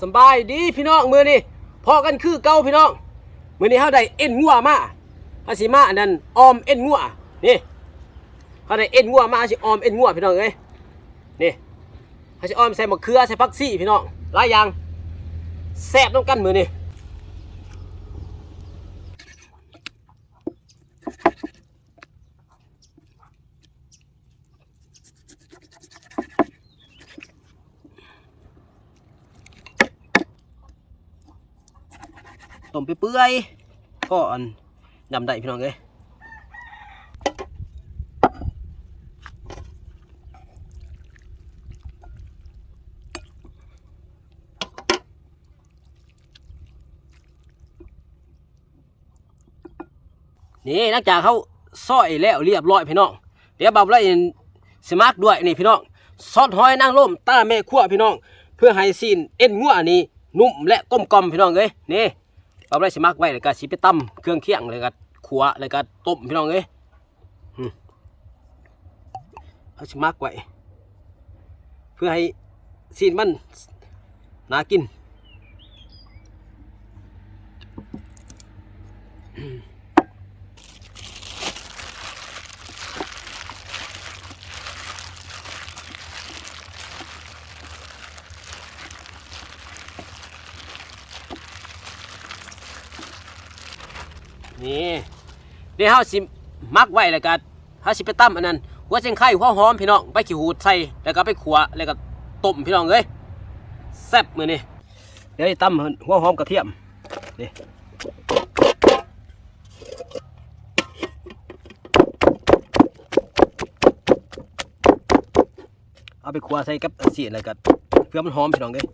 สบายดีพี่น้องมือนี่พอกันคือเก่าพี่น้องมือนี่เขาได้เอ็นงัวมาเฮาสิมาอันนั้นออมเอ็นงัวนี่เขาได้เอ็นงัวมาฮาสิออมเอ็นงัวพี่น้องเอ้ยนี่เฮาสิออมใส่มะเขือใส่ผักซี่พี่น้องหลายอย่างแซ่บต้องกันมือนี่ ต้มไปเปื่อยๆก็อันยำได้พี่น้องเอ้ยนี่หลังจากเขาซอยแล้วเรียบร้อยพี่น้อง เดี๋ยวบ่าไล่สมักด้วยนี่พี่น้องซอสหอยนางรมตาแม่ขั้วพี่น้อง เพื่อให้ซีนเอ็นงัวนี่นุ่มและกลมกลมพี่น้องเอ้ยนี่ เอาไรสิมักไว้เลยก็สิไปตำเครื่องเคียงเลยก็ขัวเลยก็ต้มพี่น้องเอ้ยอืมเอาสมักไว้เพื่อให้ซีนมันน่ากิน นี่เดี๋ยวเฮาสิมักไว้แล้วก็เฮาสิไปตั้มอันนั้นหัวเชียงไข่หัวหอมพี่น้องไปขี้หูดใส่แล้วก็ไปขัวแล้วก็ต้มพี่น้องเอ้ยแซ่บมื้อนี้เดี๋ยวตั้มหัวหอมกระเทียมนี่เอาไปขัวใส่กับสีแล้วก็เพื่อมันหอมพี่น้องเอ้ย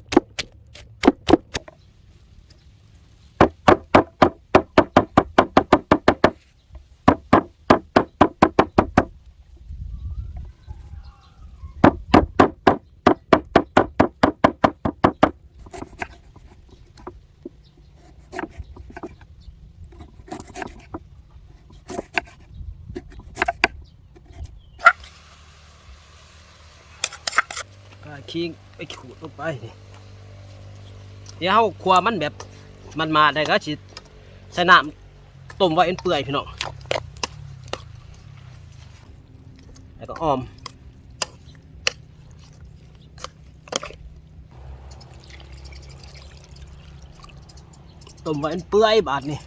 ก็ขี้ไปขูดลงไปนี่เดี๋ยวเฮาครัวมันแบบมันมาได้ก็สิใส่น้ำต้มไว้เอ็นเปื่อยพี่น้องแล้วก็อ้อมต้มไว้เอ็นเปื่อยบาดนี่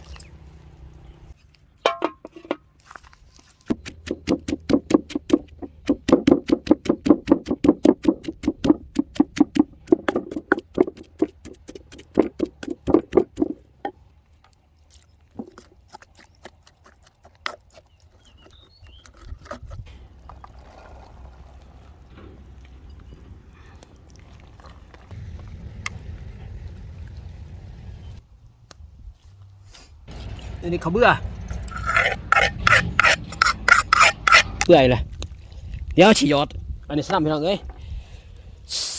อันนี้เขาเบื่อเปื่อเลยเดี๋ยวฉีหยอด อันนี้สนับพี่น้องเอ้ย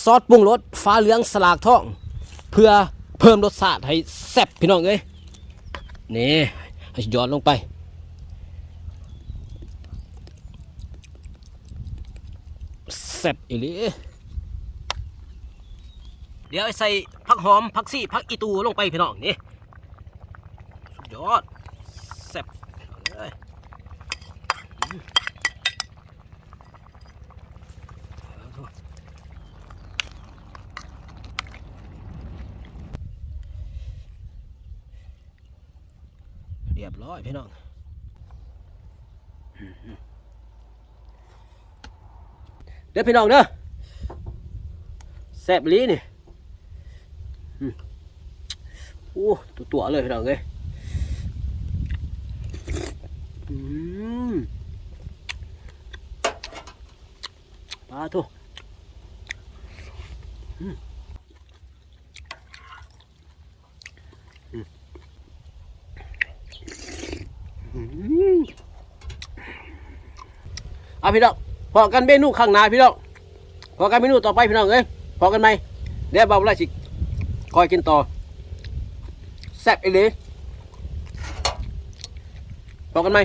ซอสปรุงรสฟ้าเหลืองสลากทอง เพื่อเพิ่มรสชาติให้แซ่บพี่น้องเอ้ยนี่ให้หยอดลงไปแซ่บอีหลีเดี๋ยวใส่ผักหอมผักซี่ผักอีตูลงไปพี่น้องนี่ ยอดแซ่บเอ้ยเรียบร้อยพี่น้องเดี๋ยวพี่น้องเด้อแซ่บลีนี่อืมโอ้ตัวๆเลยพี่น้องเอ้ย ปลาทุอืมอืมอืมเอาพี่น้องพอกันเมนูข้างหน้าพี่น้องพอกันเมนูต่อไปพี่น้องเอ้ยพอกันไหมเดี๋ยวเบาไล่สิคอยกินต่อแซ่บอีเลยพอกันไหม